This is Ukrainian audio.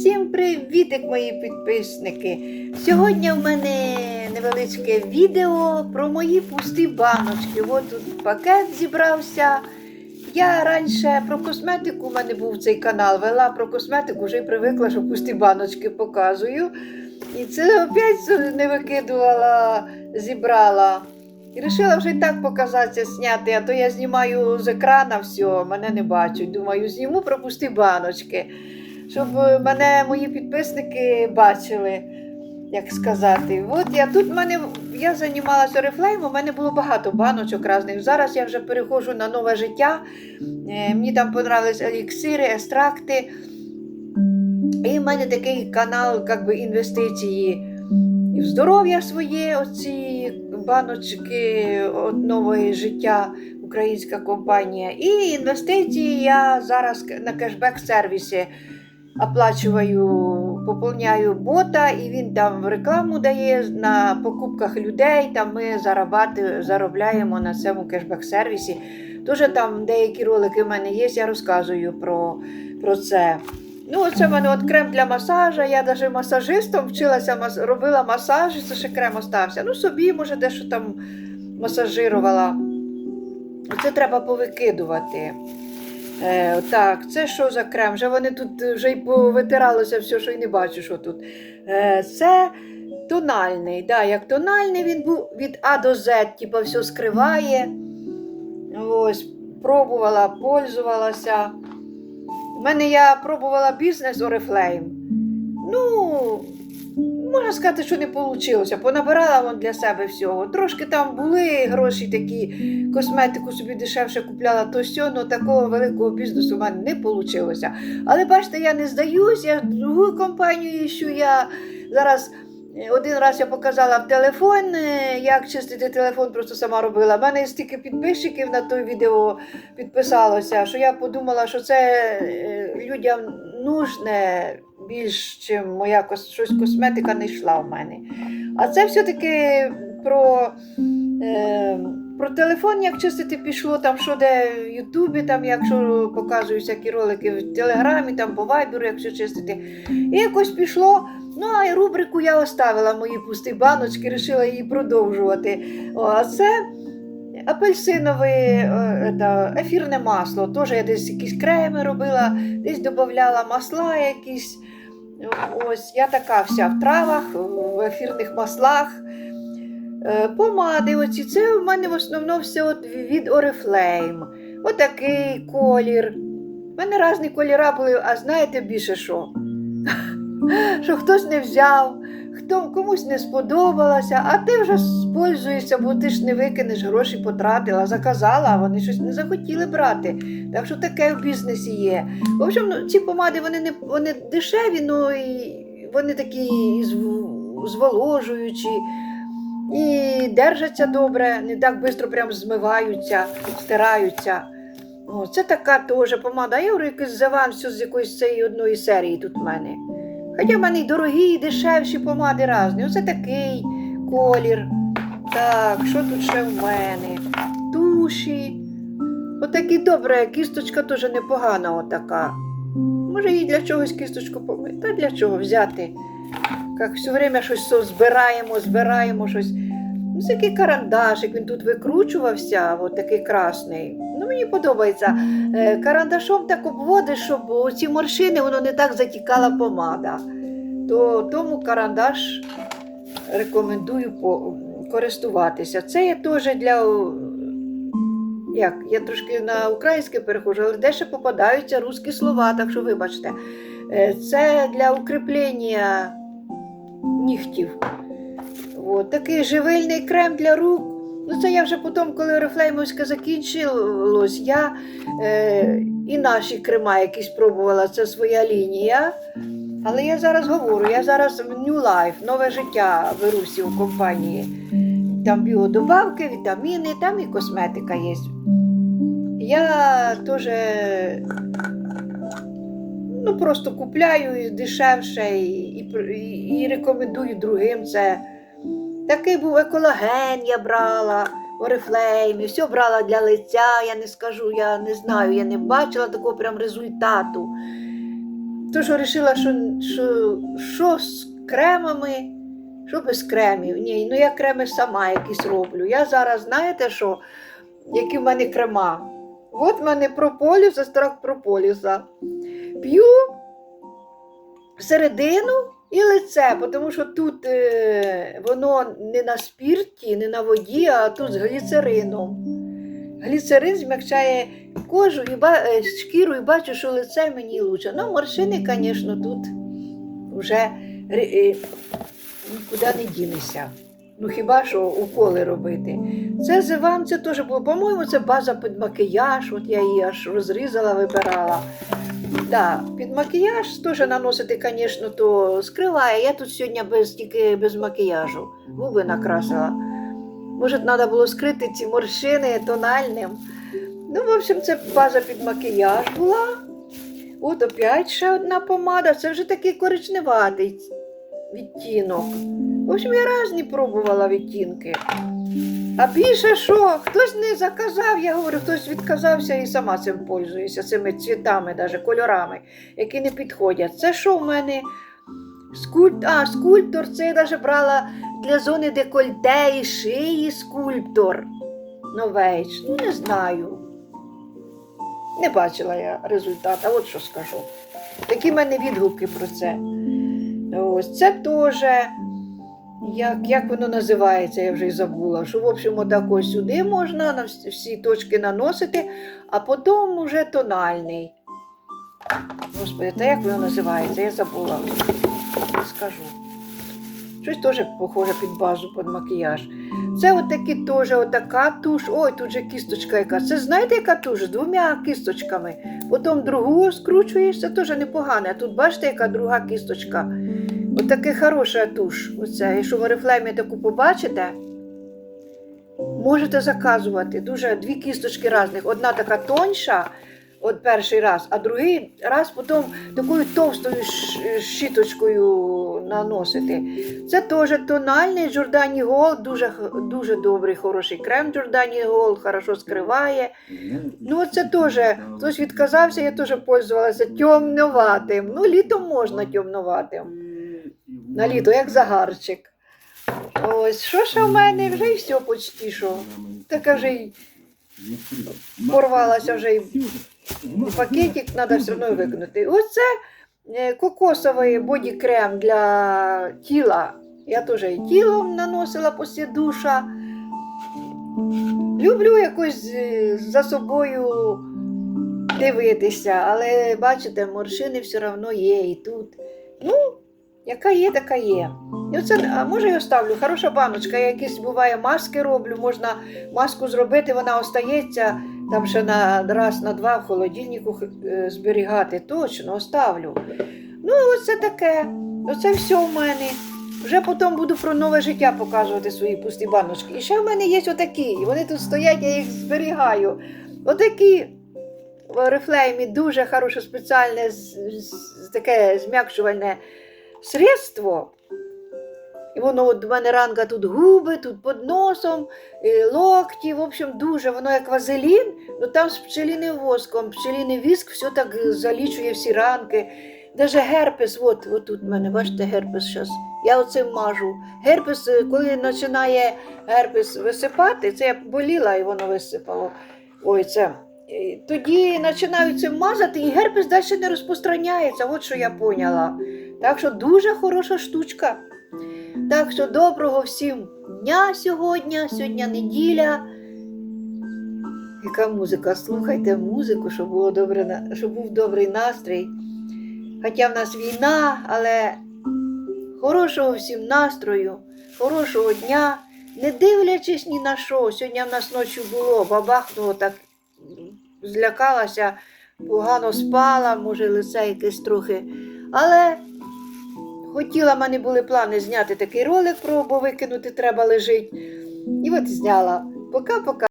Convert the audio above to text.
Всім привітик, мої підписники! Сьогодні в мене невеличке відео про мої пусті баночки. От тут пакет зібрався. Я раніше про косметику, у мене був цей канал, вела про косметику, вже й привикла, що пусті баночки показую. І це опять не викидувала, зібрала. І вирішила вже так показатися, зняти, а то я знімаю з екрана все, мене не бачать. Думаю, зніму про пусті баночки щоб е, мене мої підписники бачили, як сказати. От я тут мене я займалася Oriflame, у мене було багато баночок різних. Зараз я вже переходжу на нове життя. Е, Мені там понравились еліксири, екстракти. І в мене такий канал як би, інвестиції в здоров'я своє, оці баночки от нового життя, українська компанія. І інвестиції я зараз на кешбек-сервісі оплачую, поповняю бота, і він там рекламу дає на покупках людей. Там ми заробляємо на цьому кешбек-сервісі. Дуже там деякі ролики в мене є, я розказую про, про це. Ну, оце в мене от крем для масажа. Я навіть масажистом вчилася, робила масаж, і це ще крем остався. Ну, собі, може, дещо там масажирувала. Це треба повикидувати. Е, так, це що за крем? Вже вони тут вже й повитиралося все, що й не бачу, що тут. Е, це тональний. Да, як тональний він був від А до З, типу, все скриває. Ось, пробувала, пользувалася. У мене я пробувала бізнес Oriflame. Ну, можна сказати, що не вийшло. Понабирала вон для себе всього. Трошки там були гроші такі, косметику собі дешевше купляла, то сьо, але такого великого бізнесу в мене не вийшло. Але бачите, я не здаюсь, я другу компанію іщу. Я зараз е, один раз я показала в телефон, е, як чистити телефон, просто сама робила. У мене стільки підписчиків на той відео підписалося, що я подумала, що це е, людям нужне більш, чим моя кос- щось косметика не йшла в мене. А це все-таки про. Е, про телефон, як чистити пішло, там що де в Ютубі, там якщо показують всякі ролики в Телеграмі, там по Вайберу, якщо чистити. І якось пішло. Ну, а рубрику я оставила мої пусті баночки, вирішила її продовжувати. О, а це апельсинове е, ефірне масло. Теж я десь якісь креми робила, десь додавала масла якісь. Ось я така вся в травах, в ефірних маслах. Е, Помади, оці, це в мене в основному все от від Oriflame. Отакий колір. У мене різні кольори були, а знаєте більше що? Що хтось не взяв, хто, комусь не сподобалося, а ти вже спользуєшся, бо ти ж не викинеш, гроші потратила, заказала, а вони щось не захотіли брати. Так що таке в бізнесі є. В общем, ну, ці помади вони не вони дешеві, ну і вони такі зволожуючі. І держаться добре, не так швидко прям змиваються, стираються. О, це така теж помада. Я говорю, якийсь заван з якоїсь цієї одної серії тут в мене. Хоча в мене і дорогі, і дешевші помади різні. Оце такий колір. Так, що тут ще в мене? Туші. Отакі добре, кісточка теж непогана отака. Може, їй для чогось кісточку помити? Та для чого взяти? Як все время щось збираємо, збираємо щось. Ну, такий карандашик, він тут викручувався, от такий красний. Ну, мені подобається. Е, Карандашом так обводиш, щоб у ці морщини воно не так затікала помада. То тому карандаш рекомендую користуватися. Це є теж для. Як? Я трошки на українське перехожу, але де ще попадаються русські слова, так що вибачте. Е, Це для укріплення нігтів. От, такий живильний крем для рук. Ну, це я вже потім, коли Орифлеймовське закінчилось, я е, і наші крема якісь пробувала, це своя лінія. Але я зараз говорю, я зараз в New Life, нове життя беруся у компанії. Там біодобавки, вітаміни, там і косметика є. Я теж ну, просто купляю дешевше і, і, і рекомендую другим це. Такий був екологен, я брала, Oriflame, все брала для лиця, я не скажу, я не знаю, я не бачила такого прям результату. то, що вирішила, що, що, що з кремами, що без кремів. Ні, ну я креми сама якісь роблю. Я зараз, знаєте що, які в мене крема? От в мене прополіс, екстракт прополіса. П'ю середину і лице, тому що тут е, воно не на спірті, не на воді, а тут з гліцерином. Гліцерин змягчає кожу і ба- е, шкіру і бачу, що лице мені лучше. Ну, морщини, звісно, тут вже е, е, нікуди не дінешся. Ну хіба що уколи робити? Це зивам, це теж було. По-моєму, це база під макіяж. От я її аж розрізала, вибирала. Да, під макіяж теж наносити, звісно, то скриває. Я тут сьогодні без, тільки без макіяжу. Губи накрасила. Може, треба було скрити ці морщини тональним. Ну, в общем, це база під макіяж була. От опять ще одна помада. Це вже такий коричневатий відтінок. В общем, я різні пробувала відтінки. А більше що, хтось не заказав, я говорю, хтось відказався і сама цим пользуюся, цими цвітами, даже кольорами, які не підходять. Це що в мене? Скульп... А, скульптор, це я навіть брала для зони декольте і шиї скульптор. Новейч. Ну, не знаю. Не бачила я результат, а от що скажу. Такі в мене відгуки про це. Ось це теж. Як, як воно називається, я вже й забула. Що, в общем, отак ось сюди можна на всі- точки наносити, а потім вже тональний. Господи, та як воно називається? Я забула. Скажу. Щось теж похоже під базу, під макіяж. Це отакі теж отака туш. Ой, тут же кісточка яка. Це знаєте, яка туш? З двома кісточками. Потім другу скручуєш, це теж непогано. А тут бачите, яка друга кісточка. Отаке хороша туш. Оце. Якщо в Орифлеймі таку побачите, можете заказувати. Дуже дві кісточки різних. Одна така тоньша, от перший раз, а другий раз потім такою товстою щіточкою наносити. Це теж тональний Джордані Голд, дуже, дуже добрий, хороший крем Джордані Голд, хорошо скриває. Ну, це теж хтось відказався, я теж пользувалася темноватим. Ну, літом можна темноватим. На літо, як загарчик. Ось, що ще в мене? Вже і все почти що. Така вже й порвалася вже й пакетик, треба все одно викинути. Оце е, кокосовий боді-крем для тіла. Я теж і тілом наносила після душа. Люблю якось е, за собою дивитися, але бачите, морщини все одно є і тут. Ну, яка є, така є. Оце, а може я оставлю, хороша баночка, я якісь буває маски роблю, можна маску зробити, вона остається там ще на раз на два в холодильнику е, зберігати. Точно, оставлю. Ну, оце таке. Оце все в мене. Вже потім буду про нове життя показувати свої пусті баночки. І ще в мене є отакі. Вони тут стоять, я їх зберігаю. Отакі в Oriflame дуже хороше спеціальне таке зм'якшувальне средство. І воно от у мене ранка тут губи, тут під носом, е, локті. В общем, дуже воно як вазелін, ну там з пчеліним воском, пчеліний віск, все так е, залічує всі ранки. Даже герпес, от, от тут в мене, бачите, герпес зараз. Я оцим мажу. Герпес, е, коли починає герпес висипати, це я боліла і воно висипало. Ой, це. Тоді починають цим мазати, і герпес далі не розпространяється. От що я поняла. Так що дуже хороша штучка. Так що доброго всім дня сьогодні, сьогодні неділя. Яка музика? Слухайте музику, щоб, було добре, щоб був добрий настрій. Хоча в нас війна, але хорошого всім настрою, хорошого дня, не дивлячись ні на що. Сьогодні в нас ночі було, бабахнуло так, злякалася, погано спала, може, лице якесь трохи. Але хотіла, в мене були плани зняти такий ролик про, бо викинути треба лежить. І от зняла. Пока-пока.